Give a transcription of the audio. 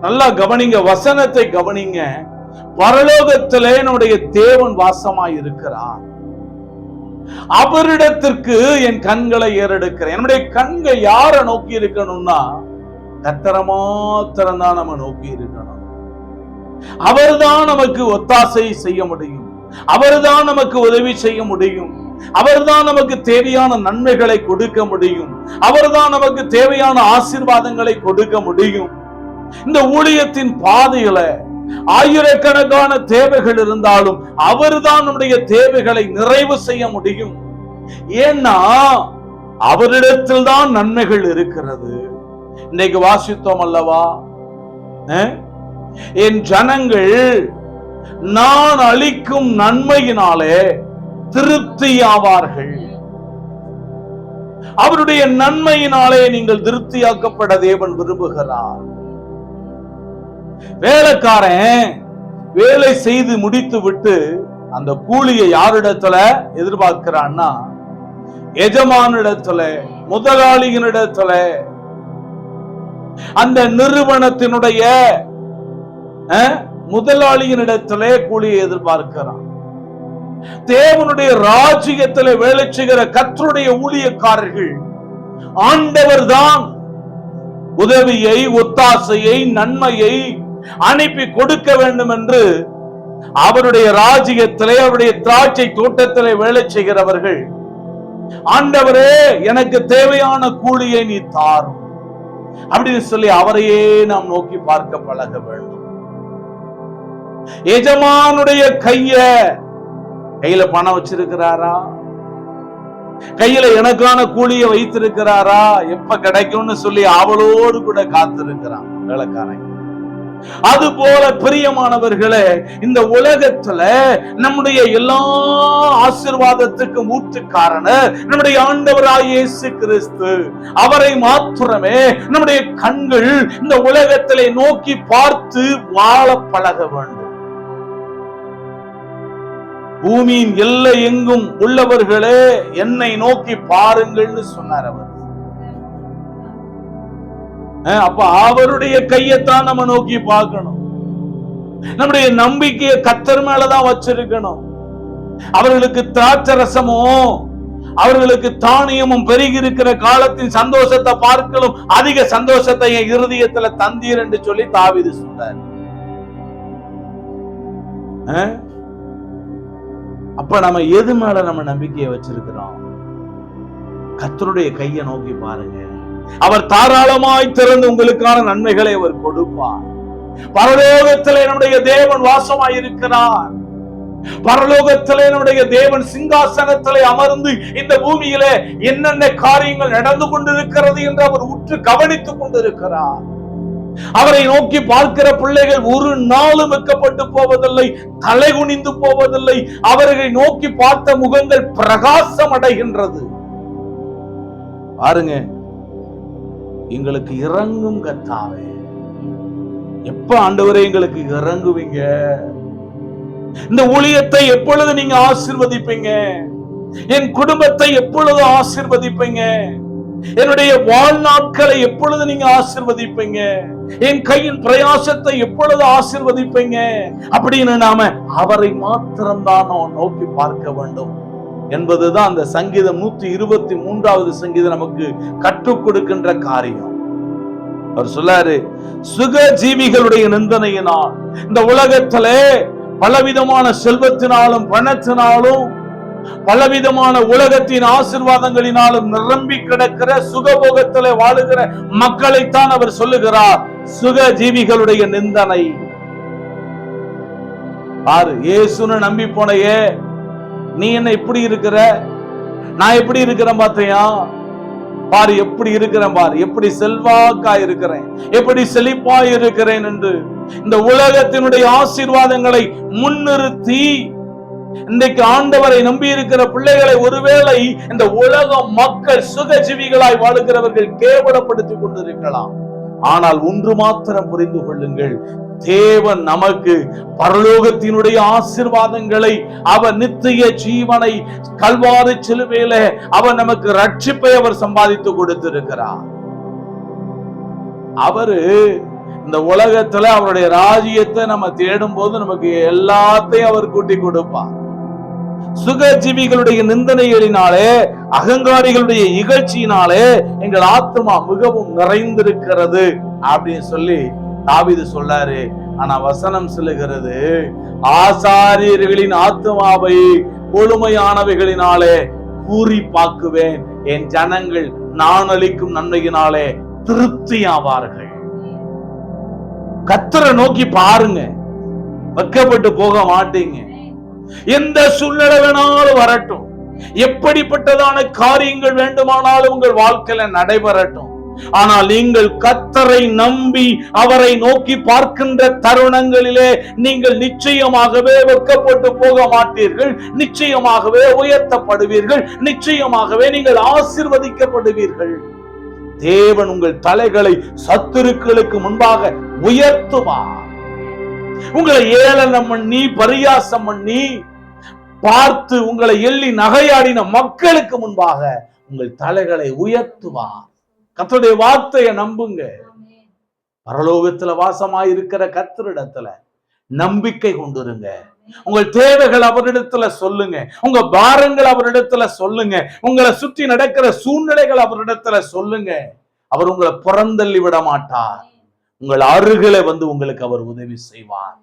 நல்லா கவனிங்க வசனத்தை கவனிங்க. பரலோகத்திலே நம்முடைய தேவன் வாசமாய் இருக்கிறார். அவரிடத்திற்கு என் கண்களை ஏறெடுக்கிறேன். என்னுடைய கண்கள் யாரை நோக்கி இருக்கணும்னா கத்தர மாத்திரம் தான் நம்ம நோக்கி இருக்கணும். அவர்தான் நமக்கு ஒத்தாசை செய்ய முடியும். அவர்தான் நமக்கு உதவி செய்ய முடியும். அவர்தான் நமக்கு தேவையான நன்மைகளை கொடுக்க முடியும். அவர்தான் நமக்கு தேவையான ஆசீர்வாதங்களை கொடுக்க முடியும். இந்த ஊழியத்தின் பாதையில ஆயிரக்கணக்கான தேவைகள் இருந்தாலும் அவர்தான் நம்முடைய தேவைகளை நிறைவு செய்ய முடியும். ஏன்னா அவரிடத்தில் தான் நன்மைகள் இருக்கிறது. இன்னைக்கு வாசித்தோம் அல்லவா? என் ஜனங்கள் நான் அளிக்கும் நன்மையினாலே திருப்தியாவார்கள் அவருடைய நன்மையினாலே நீங்கள் திருப்தியாக்கப்பட தேவன் விரும்புகிறார். வேலைக்காரன் வேலை செய்து முடித்து விட்டு அந்த கூலியை யாரிடத்துல எதிர்பார்க்கிறான்னா எஜமானிடத்துல முதலாளியினிடத்துல அந்த நிறுவனத்தினுடைய முதலாளியினிடத்துல கூலியை எதிர்பார்க்கிறான். தேவனுடைய ராஜ்யத்திலே வேலை செய்கிற கத்தருடைய ஊழியக்காரர்கள் ஆண்டவர் தான் உதவியை ஒத்தாசையை நன்மையை அனுப்பி கொடுக்க வேண்டும் என்று அவருடைய ராஜ்யத்திலே அவருடைய திராட்சை தோட்டத்திலே வேலை செய்கிறவர்கள் ஆண்டவரே எனக்கு தேவையான கூலியை நீ தாரும் அப்படின்னு சொல்லி அவரையே நாம் நோக்கி பார்க்க பழக வேண்டும். எஜமானுடைய கைய கையில பணம் வச்சிருக்கிறாரா? கையில எனக்கான கூலிய வைத்திருக்கிறாரா? எப்ப கிடைக்கும்னு சொல்லி அவளோடு கூட காத்திருக்கிறான் வேலைக்காரன். அது போல பிரியமானவர்களே இந்த உலகத்துல நம்முடைய எல்லா ஆசிர்வாதத்துக்கும் ஊற்றுக்காரனர் நம்முடைய ஆண்டவராய் இயேசு கிறிஸ்து. அவரை மாத்திரமே நம்முடைய கண்கள் இந்த உலகத்திலே நோக்கி பார்த்து வாழ பழக வேண்டும். பூமியின் எல்லை எங்கும் உள்ளவர்களே என்னை நோக்கி பாருங்கள்னு சொன்னார் அவர். அப்ப அவருடைய கையைத்தான் நம்ம நோக்கி பார்க்கணும். நம்முடைய நம்பிக்கையை கத்தர் மேலதான் வச்சிருக்கணும். அவர்களுக்கு திராட்சரசமோ அவர்களுக்கு தானியமும் பெருகி இருக்கிற காலத்தின் சந்தோஷத்தை பார்க்கலும் அதிக சந்தோஷத்தை என் இருதயத்துல தந்தீர் என்று சொல்லி தாவிது சொன்னார். அப்ப நம்ம எது மேல நம்ம நம்பிக்கையை வச்சிருக்கிறோம்? கத்தருடைய கையை நோக்கி பாருங்க. அவர் தாராளமாய் திறந்து உங்களுக்கான நன்மைகளை அவர் கொடுப்பார். பரலோகத்திலே நம்முடைய தேவன் வாசமாய் இருக்கிறார். பரலோகத்திலே நம்முடைய தேவன் சிங்காசனத்திலே அமர்ந்து இந்த பூமியிலே என்னென்ன காரியங்கள் நடந்து கொண்டிருக்கிறது என்று அவர் உற்று கவனித்துக் கொண்டிருக்கிறார். அவரை நோக்கி பார்க்கிற பிள்ளைகள் ஒரு நாளும் வெக்கப்பட்டு போவதில்லை தலை குனிந்து போவதில்லை. அவர்களை நோக்கி பார்த்த முகங்கள் பிரகாசம் அடைகின்றது. பாருங்க எங்களுக்கு இறங்கும் கத்தாவே எப்ப ஆண்டவரே எங்களுக்கு இறங்குவீங்க? இந்த ஊழியத்தை எப்பொழுது நீங்க ஆசிர்வதிப்பீங்க? என் குடும்பத்தை எப்பொழுது ஆசிர்வதிப்பீங்க? என்னுடைய வாழ்நாட்களை எப்பொழுது நீங்க ஆசிர்வதிப்பீங்க? என் கையின் பிரயாசத்தை எப்பொழுது ஆசிர்வதிப்பீங்க? அப்படின்னு நாம அவரை மாத்திரம்தான் நோக்கி பார்க்க வேண்டும். என்பதுதான் அந்த சங்கீதம். நூத்தி இருபத்தி மூன்றாவது சங்கீதம் நமக்கு கற்றுக் கொடுக்கின்ற காரியம். அவர் சொல்லாரு சுக ஜீவிகளுடைய நிந்தனையினால் இந்த உலகத்திலே பலவிதமான செல்வத்தினாலும் பணத்தினாலும் பலவிதமான உலகத்தின் ஆசிர்வாதங்களினாலும் நிரம்பி கிடக்கிற சுகபோகத்திலே வாழுகிற மக்களைத்தான் அவர் சொல்லுகிறார் சுக ஜீவிகளுடைய நிந்தனை. பாரு ஏசுன்னு நம்பி போனையே நீ என்ன இப்படி இருக்கிற? நான் எப்படி இருக்கிறேன் பார்த்தியா பாரு எப்படி இருக்கிறேன் பாரு. எப்படி செல்வாக்கா இருக்கிறேன். எப்படி செழிப்பா இருக்கிறேன் என்று. இந்த உலகத்தினுடைய ஆசீர்வாதங்களை முன்னிறுத்தி இன்றைக்கு ஆண்டவரை நம்பி இருக்கிற பிள்ளைகளை ஒருவேளை இந்த உலக மக்கள் சுகஜீவிகளாய் வாழுகிறவர்கள் கேவலப்படுத்திக் கொண்டிருக்கலாம். ஆனால் ஒன்று மாத்திரம் புரிந்து கொள்ளுங்கள். தேவன் நமக்கு பரலோகத்தினுடைய ஆசிர்வாதங்களை அவர் நித்திய ஜீவனை கல்வாரி சிலுவையில அவர் நமக்கு ரட்சிப்பை அவர் சம்பாதித்து கொடுத்திருக்கிறார். அவரு இந்த உலகத்துல அவருடைய ராஜ்யத்தை நம்ம தேடும் போது நமக்கு எல்லாத்தையும் அவர் கூட்டி கொடுப்பார். சுகஜீவிகளுடைய நிந்தனைகளினாலே அகங்காரிகளுடைய இகழ்ச்சியினாலே எங்கள் ஆத்மா மிகவும் நிறைந்திருக்கிறது அப்படின்னு சொல்லி தாவிது சொல்லாரு ஆனா வசனம் சொல்லுகிறது ஆசாரியர்களின் ஆத்மாவை கொழுமையானவைகளினாலே பூரிப்பாக்குவேன் என் ஜனங்கள் நான் அளிக்கும் நன்மையினாலே திருப்தியாவார்கள். கத்தரை நோக்கி பாருங்க வெக்கப்பட்டு போக மாட்டீங்க. எந்த சூழ்நிலை வேணாலும் வரட்டும். எப்படிப்பட்டதான காரியங்கள் வேண்டுமானாலும் உங்கள் வாழ்க்கையில நடைபெறட்டும். ஆனால் நீங்கள் கத்தரை நம்பி அவரை நோக்கி பார்க்கின்ற தருணங்களிலே நீங்கள் நிச்சயமாகவே வெக்கப்பட்டு போக மாட்டீர்கள் நிச்சயமாகவே உயர்த்தப்படுவீர்கள் நிச்சயமாகவே நீங்கள் ஆசிர்வதிக்கப்படுவீர்கள். தேவன் உங்கள் தலைகளை சத்துருக்களுக்கு முன்பாக உயர்த்துவார். உங்களை ஏளனம் பண்ணி பரியாசம் பண்ணி பார்த்து உங்களை எள்ளி நகையாடின மக்களுக்கு முன்பாக உங்கள் தலைகளை உயர்த்துவார். கர்த்தருடைய வார்த்தையை நம்புங்க. பரலோகத்துல வாசமாய் இருக்கிற கத்தரிடத்துல நம்பிக்கை கொண்டிருங்க. உங்கள் தேவைகள் அவரிடத்துல சொல்லுங்க. உங்க பாரங்கள் அவரிடத்துல சொல்லுங்க. உங்களை சுற்றி நடக்கிற சூழ்நிலைகள் அவரிடத்துல சொல்லுங்க. அவர் உங்களை புறந்தள்ளி விட மாட்டார் உங்கள் அருகில வந்து உங்களுக்கு அவர் உதவி செய்வார்.